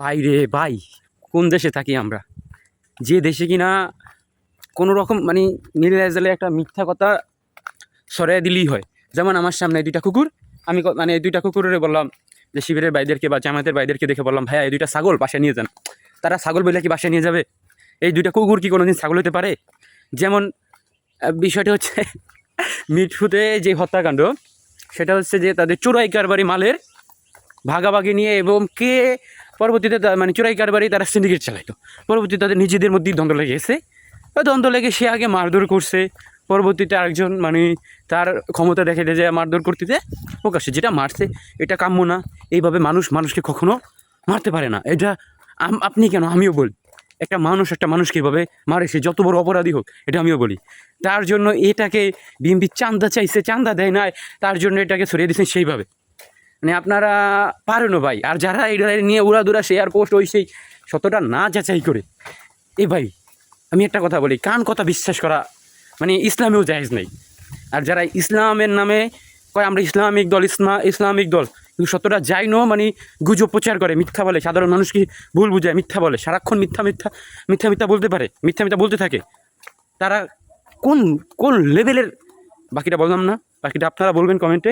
ভাই রে ভাই, কোন দেশে থাকি আমরা? যে দেশে কিনা কোনো রকম মানে নির্লাজালে একটা মিথ্যা কথা সরাই দিলেই হয়। যেমন আমার সামনে দুইটা কুকুর, আমি মানে এই দুইটা কুকুরের বললাম যে শিবিরের বাইদেরকে বা জামাতের বাইদেরকে দেখে বললাম, ভাইয়া, এই দুইটা ছাগল বাসায় নিয়ে যান। তারা ছাগল বলে কি বাসায় নিয়ে যাবে? এই দুইটা কুকুর কি কোনোদিন ছাগল হতে পারে? যেমন বিষয়টা হচ্ছে মিটফুতে যে হত্যাকাণ্ড, সেটা হচ্ছে যে তাদের চোরাই কারবারি মালের ভাগাভাগি নিয়ে এবং কে পরবর্তীতে মানে চোরাই কারবারি তারা সিন্ডিকেট চালাইতো। পরবর্তীতে তাদের নিজেদের মধ্যেই দ্বন্দ্ব লেগে গেছে দ্বন্দ্ব লেগে সে আগে মারধর করছে। পরবর্তীতে আরেকজন মানে তার ক্ষমতা দেখে যে মারধর করতেতে প্রকাশ্যে যেটা মারছে, এটা কাম্য না। এইভাবে মানুষ মানুষকে কখনো মারতে পারে না। এটা আপনি কেন? আমিও বলি। একটা মানুষ একটা মানুষকে এভাবে মারে, সে যত বড় অপরাধী হোক, এটা আমিও বলি। তার জন্য এটাকে বিএমপি চান্দা চাইছে চান্দা দেয় না তার জন্য এটাকে সরিয়ে দিয়েছেন সেইভাবে। মানে আপনারা পারেনও ভাই। আর যারা এটা নিয়ে উড়াদুরা শেয়ার পোস্ট ওই সেই শতটা না যাচাই করে, এ ভাই, আমি একটা কথা বলি কান কথা বিশ্বাস করা মানে ইসলামেও জায়েজ নেই। আর যারা ইসলামের নামে কয়, আমরা ইসলামিক দল ইসলাম ইসলামিক দল, কিন্তু শতটা যাই নো মানে গুজব প্রচার করে, মিথ্যা বলে, সাধারণ মানুষকে ভুল বুঝায় মিথ্যা বলে, সারাক্ষণ মিথ্যা মিথ্যা মিথ্যা মিথ্যা বলতে পারে, মিথ্যা মিথ্যা বলতে থাকে। তারা কোন কোন লেভেলের বাকিটা বললাম না, বাকিটা আপনারা বলবেন কমেন্টে